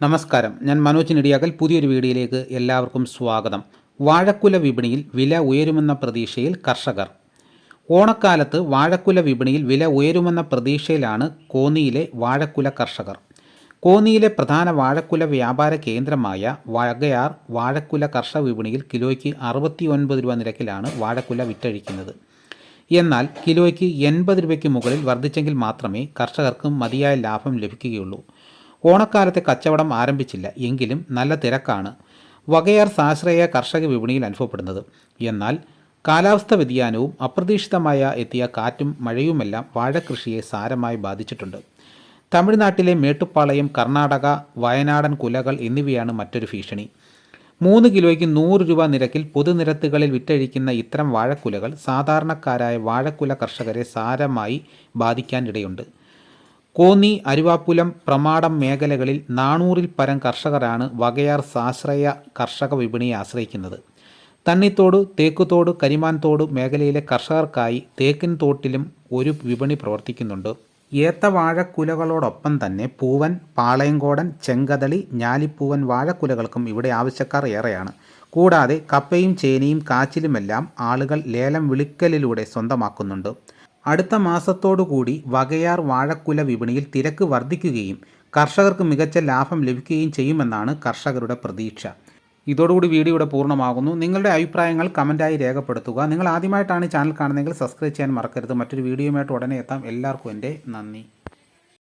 നമസ്കാരം. ഞാൻ മനോജ് നെടിയാക്കൽ. പുതിയൊരു വീഡിയോയിലേക്ക് എല്ലാവർക്കും സ്വാഗതം. വാഴക്കുല വിപണിയിൽ വില ഉയരുമെന്ന പ്രതീക്ഷയിൽ കർഷകർ. ഓണക്കാലത്ത് വാഴക്കുല വിപണിയിൽ വില ഉയരുമെന്ന പ്രതീക്ഷയിലാണ് കോന്നിയിലെ വാഴക്കുല കർഷകർ. കോന്നിയിലെ പ്രധാന വാഴക്കുല വ്യാപാര കേന്ദ്രമായ വകയാർ വാഴക്കുല കർഷക വിപണിയിൽ കിലോയ്ക്ക് അറുപത്തി ഒൻപത് രൂപ നിരക്കിലാണ് വാഴക്കുല വിറ്റഴിക്കുന്നത്. എന്നാൽ കിലോയ്ക്ക് എൺപത് രൂപയ്ക്ക് മുകളിൽ വർദ്ധിച്ചെങ്കിൽ മാത്രമേ കർഷകർക്ക് മതിയായ ലാഭം ലഭിക്കുകയുള്ളൂ. ഓണക്കാലത്തെ കച്ചവടം ആരംഭിച്ചില്ല. എങ്കിലും നല്ല തിരക്കാണ്. വകയാർ സാശ്രയ കർഷക വിപണിയിൽ അനുഭവപ്പെടുന്നത്. എന്നാൽ കാലാവസ്ഥ വ്യതിയാനവും അപ്രതീക്ഷിതമായ എത്തിയ കാറ്റും മഴയുമെല്ലാം വാഴക്കൃഷിയെ സാരമായി ബാധിച്ചിട്ടുണ്ട്. തമിഴ്നാട്ടിലെ മേട്ടുപ്പാളയം കർണാടക വയനാടൻ കുലകൾ എന്നിവയാണ് മറ്റൊരു ഭീഷണി. മൂന്ന് കിലോയ്ക്ക് നൂറ് രൂപ നിരക്കിൽ പൊതുനിരത്തുകളിൽ വിറ്റഴിക്കുന്ന ഇത്തരം വാഴക്കുലകൾ സാധാരണക്കാരായ വാഴക്കുല കർഷകരെ സാരമായി ബാധിക്കാനിടയുണ്ട്. കോന്നി അരുവാപ്പുലം പ്രമാടം മേഖലകളിൽ നാനൂറിൽ പരം കർഷകരാണ് വകയാർ സാശ്രയ കർഷക വിപണിയെ ആശ്രയിക്കുന്നത്. തണ്ണിത്തോട് തേക്കുതോട് കരിമാൻതോട് മേഖലയിലെ കർഷകർക്കായി തേക്കിൻ തോട്ടിലും ഒരു വിപണി പ്രവർത്തിക്കുന്നുണ്ട്. ഏത്തവാഴക്കുലകളോടൊപ്പം തന്നെ പൂവൻ പാളയങ്കോടൻ ചെങ്കതളി ഞാലിപ്പൂവൻ വാഴക്കുലകൾക്കും ഇവിടെ ആവശ്യക്കാർ ഏറെയാണ്. കൂടാതെ കപ്പയും ചേനയും കാച്ചിലുമെല്ലാം ആളുകൾ ലേലം വിളിക്കലിലൂടെ സ്വന്തമാക്കുന്നുണ്ട്. അടുത്ത മാസത്തോടുകൂടി വകയാർ വാഴക്കുല വിപണിയിൽ തിരക്ക് വർദ്ധിക്കുകയും കർഷകർക്ക് മികച്ച ലാഭം ലഭിക്കുകയും ചെയ്യുമെന്നാണ് കർഷകരുടെ പ്രതീക്ഷ. ഇതോടുകൂടി വീഡിയോ ഇവിടെ പൂർണമാകുന്നു. നിങ്ങളുടെ അഭിപ്രായങ്ങൾ കമന്റായി രേഖപ്പെടുത്തുക. നിങ്ങൾ ആദ്യമായിട്ടാണ് ചാനൽ കാണുന്നതെങ്കിൽ സബ്സ്ക്രൈബ് ചെയ്യാൻ മറക്കരുത്. മറ്റൊരു വീഡിയോയുമായിട്ട് ഉടനെ എത്താം. എല്ലാവർക്കും എന്റെ നന്ദി.